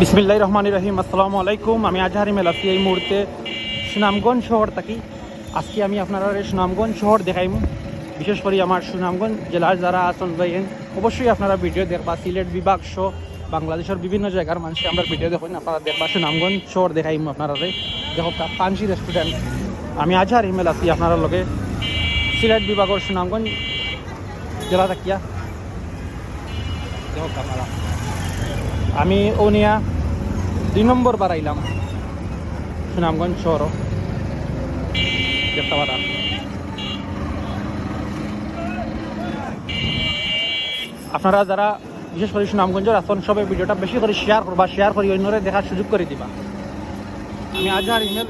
বিসমিল্লাহ রহমান রহিম, আসসালামু আলাইকুম। আমি আজহারি মেল এই মুহূর্তে সুনামগঞ্জ শহর থাকি। আজকে আমি আপনারা সুনামগঞ্জ শহর দেখাইমু। বিশেষ করে আমার সুনামগঞ্জ জেলার যারা আছেন ভাইয়েন অবশ্যই আপনারা ভিডিও দেখবা। সিলেট বিভাগ সহ বাংলাদেশের বিভিন্ন জায়গার মানুষ আমরা ভিডিও দেখুন, আপনারা দেখবা সুনামগঞ্জ শহর দেখাইমু আপনারা দেখো পাঞ্চি রেস্টুরেন্ট আমি আজহার ইমেল আছি আপনারা লগে। সিলেট বিভাগের সুনামগঞ্জ জেলা থাকিয়া। দেখো আমি ওনিয়া দুই নম্বর বার আইলাম সুনামগঞ্জ শহর। দেখতে আপনারা যারা, বিশেষ করে সুনামগঞ্জের আসন সবাই ভিডিওটা বেশি করে শেয়ার করবা শেয়ার করি, অন্যরে দেখার সুযোগ করে দিবা। আমি আজ আর ইমেল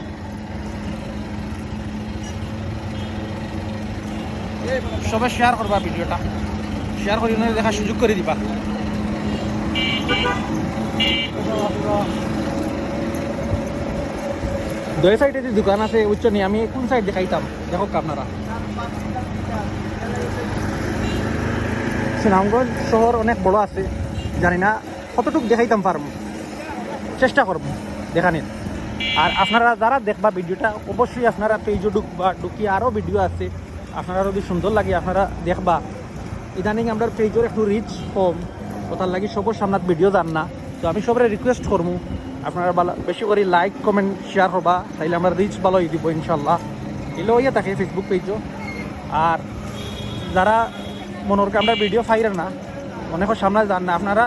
সবাই শেয়ার করবা ভিডিওটা। শেয়ার করি, অন্যরে দেখার সুযোগ করে দিবা। দুই সাইডে যে দোকান আছে, উচ্চ নিয়ে, আমি কোন সাইড দেখাইতাম দেখো আপনারা। সুনামগঞ্জ শহর অনেক বড় আছে, জানি না, কতটুকু দেখাইতাম পারব? চেষ্টা করব দেখানির আর আপনারা যারা দেখবা ভিডিওটা, অবশ্যই আপনারা পেজও ঢুকবা, ঢুকি আরও ভিডিও আছে। আপনারা যদি সুন্দর লাগে, আপনারা দেখবা। ইদানিং আমরা পেজের একটু রিচ কম। ওটার লাগি সবর সামনাত ভিডিও যান না। তো আমি সবরে রিকোয়েস্ট করব আপনারা ভালো বেশি করে লাইক কমেন্ট শেয়ার করবা তাইলে আমরা রিচ ভালো দিব ইনশাল্লাহ এলেও ইয়ে থাকে ফেসবুক পেজও আর যারা মনোর আমরা ভিডিও ফাইরে না অনেকের সামনে যান না। আপনারা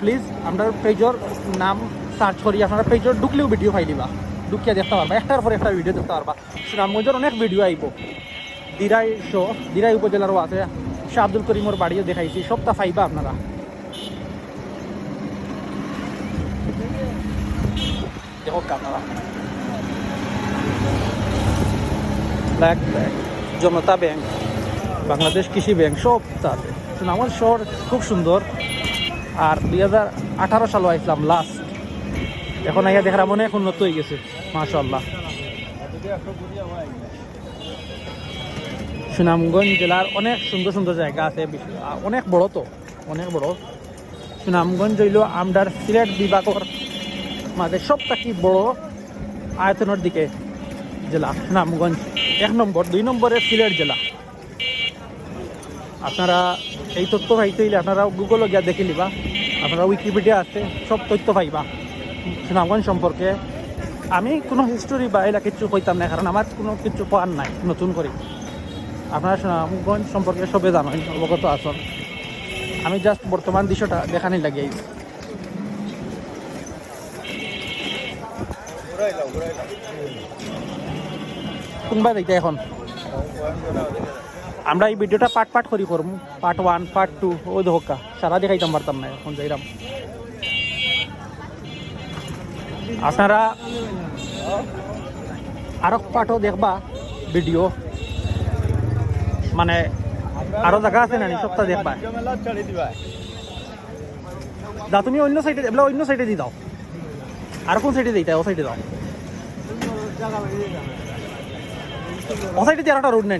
প্লিজ আমরা পেজর নাম সার্চ করি, আপনারা পেজর ঢুকলেও ভিডিও ফাই দিবা। ঢুকিয়ে দেখতে পারবা, একটার পর একটা ভিডিও দেখতে পারবা। সুনামগঞ্জের অনেক ভিডিও আইব। দিরাই শো, দিরাই উপজেলারও আছে। শাহ আব্দুল করিমর বাড়িও দেখাইছি, সবটা ফাইবা আপনারা। দেখো আপনারা black bank Janata bank, Bangladesh Krishi bank, সব আছে সুনামগঞ্জ শহর খুব সুন্দর। আর দুই হাজার আঠারো সালে আইসলাম লাস্ট এখন আইয়া দেখার অনেক উন্নত হয়ে গেছে মাশাল্লাহ সুনামগঞ্জ জেলার অনেক সুন্দর সুন্দর জায়গা আছে অনেক বড় তো, অনেক বড়। সুনামগঞ্জ হইল আমদার সিলেট বিভাগের মাঝে সব থাকি বড় আয়তনের দিকে জেলা সুনামগঞ্জ এক নম্বর, দুই নম্বরে সিলেট জেলা। আপনারা এই তথ্য পাইতে হইলে আপনারা গুগলে গিয়া দেখে নিবা। আপনারা উইকিপিডিয়া আছে, সব তথ্য পাইবা। সুনামগঞ্জ সম্পর্কে। আমি কোনো হিস্টোরি বা এলা কিছু কইতাম না, কারণ আমার কোনো কিছু পাওয়ার নাই, নতুন করে। আপনারা সুনামগঞ্জ সম্পর্কে সবে জানেন, অবগত আসন আমি জাস্ট বর্তমান দৃশ্যটা দেখানি লাগিয়ে কোনবা দেখতে এখন? আমরা এই ভিডিওটা পার্ট পার্ট করি করব পার্ট ওয়ান পার্ট টু ওই হোকা সারা দেখাইতাম পারতাম না এখন যাইরাম আপনারা আরও পার্টও দেখবা ভিডিও মানে আরও জায়গা আছে না সপ্তাহ দেখবা। দা তুমি অন্য সাইডে অন্য সাইডে দি দাও। আর কোন সাইডে দিতে ও সাইডে দাও। ও সাইডে দিয়ে একটা রোড নেই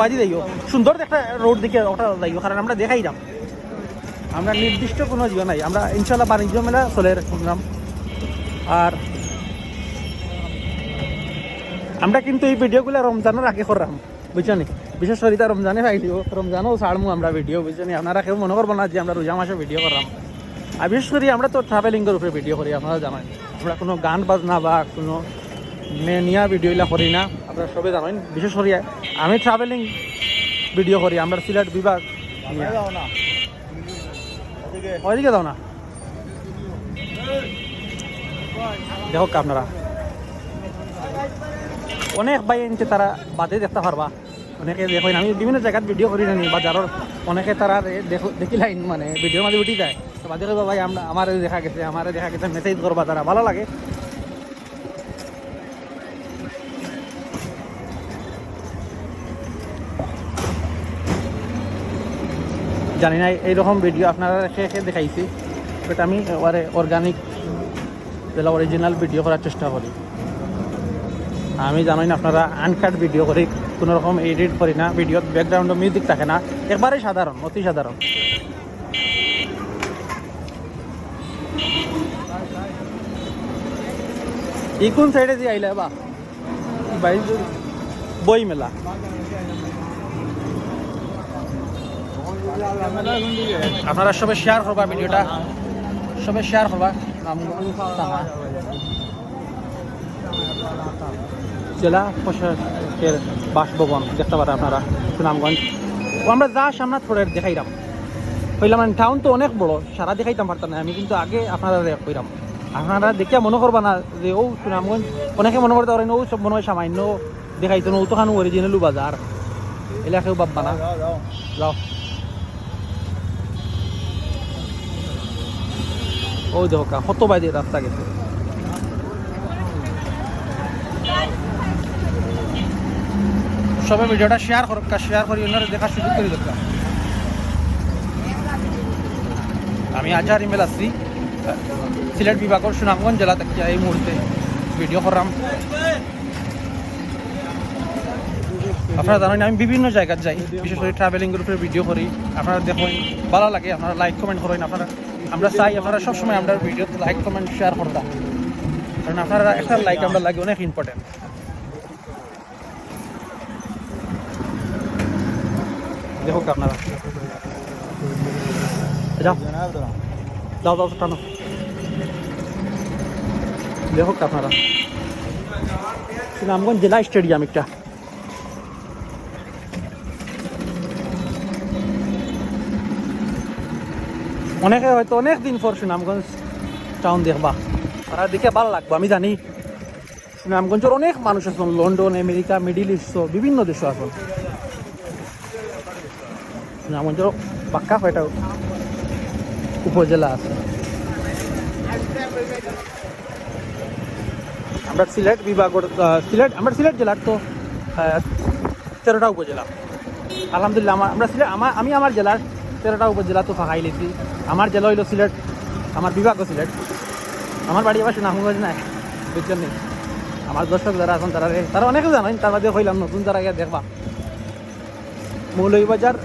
বাজি যাইও সুন্দর একটা রোড দিকে ওটা যাইও কারণ আমরা দেখাই যাম আমরা নির্দিষ্ট কোনো জিও নাই। আমরা ইনশাল্লাহ বাণিজ্য মেলা চলে রাখলাম আর আমরা কিন্তু এই ভিডিওগুলো রমজানের আগে করলাম বুঝছেন বিশেষ করে রমজানে পাইলিও রমজানও ছাড়মু আমরা ভিডিও বুঝছেন আপনারা কেউ মনে করব না যে আমরা রোজা মাসে ভিডিও করলাম। আর বিশেষ করে আমরা তো ট্রাভেলিংয়ের উপরে ভিডিও করি, আপনারা জানেন। আমরা কোনো গান বাজনা বা কোনো মেনিয়া ভিডিওগুলা করি না, আপনারা সবাই জানেন। বিশেষ করে আমি ট্রাভেলিং ভিডিও করি, আমরা সিলেট বিভাগ ওইদিকে দাও না। দেখো আপনারা। অনেক বাই এনছে তারা বাদে দেখতে পারবা। অনেকে দেখো আমি বিভিন্ন জায়গাত ভিডিও করি জানি বাজারের অনেকে তারা দেখো দেখি লাইন মানে ভিডিওর মাঝে উঠি যায়। দেখা গেছে দেখা গেছে করবা তারা, ভালো লাগে। জানি না, এইরকম ভিডিও আপনারা রেখে দেখাইছি বাট আমি ওরে অর্গানিক অরিজিনাল ভিডিও করার চেষ্টা করি। আমি জানি না আপনারা আনকাট ভিডিও করি কোনো রকম এডিট করি না ভিডিওর ব্যাকগ্রাউন্ডে মিউজিক থাকে না, একবারেই সাধারণ, অতি সাধারণ। সাইডে দিয়ে আইলে বা বাইর বই মেলা আপনারা সবে শেয়ার করবা ভিডিওটা। সবে শেয়ার করবা। জেলা প্রশাসকের বাসভবন, দেখতে পারেন আপনারা, সুনামগঞ্জ। আমরা যা সামনে থোড়ে দেখাইলাম হইলাম মানে টাউন তো অনেক বড়, সারা দেখাইতাম পারতাম না, আমি কিন্তু আগে আপনারা কইলাম আপনারা দেখিয়া মনে করবা না যে ও সুনামগঞ্জ অনেকে মনে করতে পারেন ও সব মনে হয় সামান্য দেখাইতো না ও তো খানো অরিজিনালু বাজার। এলাকাও বাব্বা না। যাও ও দেখো কা কত বাইরে রাস্তা গেছে। সবে ভিডিওটা শেয়ার করুক শেয়ার করি ওনারা দেখার সুযোগ করে দরকার আমি আজহার ইমেল আসছি। সিলেট বিভাগের সুনামগঞ্জ জেলা থেকে এই মুহূর্তে ভিডিও করলাম আপনারা জানেন, আমি বিভিন্ন জায়গায় যাই। বিশেষ করে ট্রাভেলিং গ্রুপের ভিডিও করি। আপনারা দেখুন, ভালো লাগে, আপনারা লাইক কমেন্ট করেন। আপনারা, আমরা চাই, আপনারা সবসময় আমরা ভিডিও লাইক কমেন্ট শেয়ার করতাম কারণ আপনারা একটা লাইক আমরা লাগে অনেক ইম্পর্টেন্ট দেখুক আপনারা। যাও যাও, টানো। দেখুক আপনারা। সুনামগঞ্জ জেলা স্টেডিয়াম একটা। অনেকে হয়তো অনেক দিন পর সুনামগঞ্জ টাউন দেখবা। তারা দেখে ভালো লাগবো, আমি জানি। সুনামগঞ্জের অনেক মানুষ আছেন লন্ডন, আমেরিকা, মিডিল ইস্ট বিভিন্ন দেশ আছেন সুনামগঞ্জের পাক্কা কয়টা উপজেলা আছে? আমরা সিলেট বিভাগের আহ, সিলেট আমরা সিলেট জেলার তো তেরোটা উপজেলা। আলহামদুলিল্লাহ আমার আমরা সিলেট আমার আমি আমার জেলার তেরোটা উপজেলা তো ফাঁকাই লিছি। আমার জেলা হইল সিলেট আমার বিভাগও সিলেট। আমার বাড়ি আবার সুনামগঞ্জ নাই বুঝছেন নেই আমার দর্শক যারা আছেন তারা তারা অনেকে জানেন তার মধ্যে হইলাম নতুন যারা গিয়ে দেখবা। মৌলভীবাজার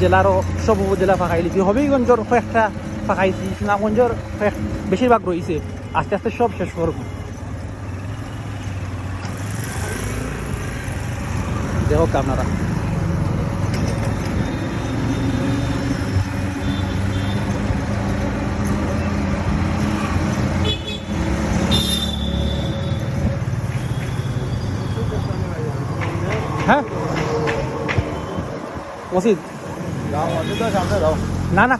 জেলারও সব উপজেলা ফাঁকাই লিছি। হবিগঞ্জর কয়েকটা ফাঁকাইছি সুনামগঞ্জর কয়েক বেশিরভাগ রয়েছে। আস্তে আস্তে সব শেষ করব। দেখক আপনারা হ্যাঁ মসজিদ যাও অযোধ্যা সামনে যাও না না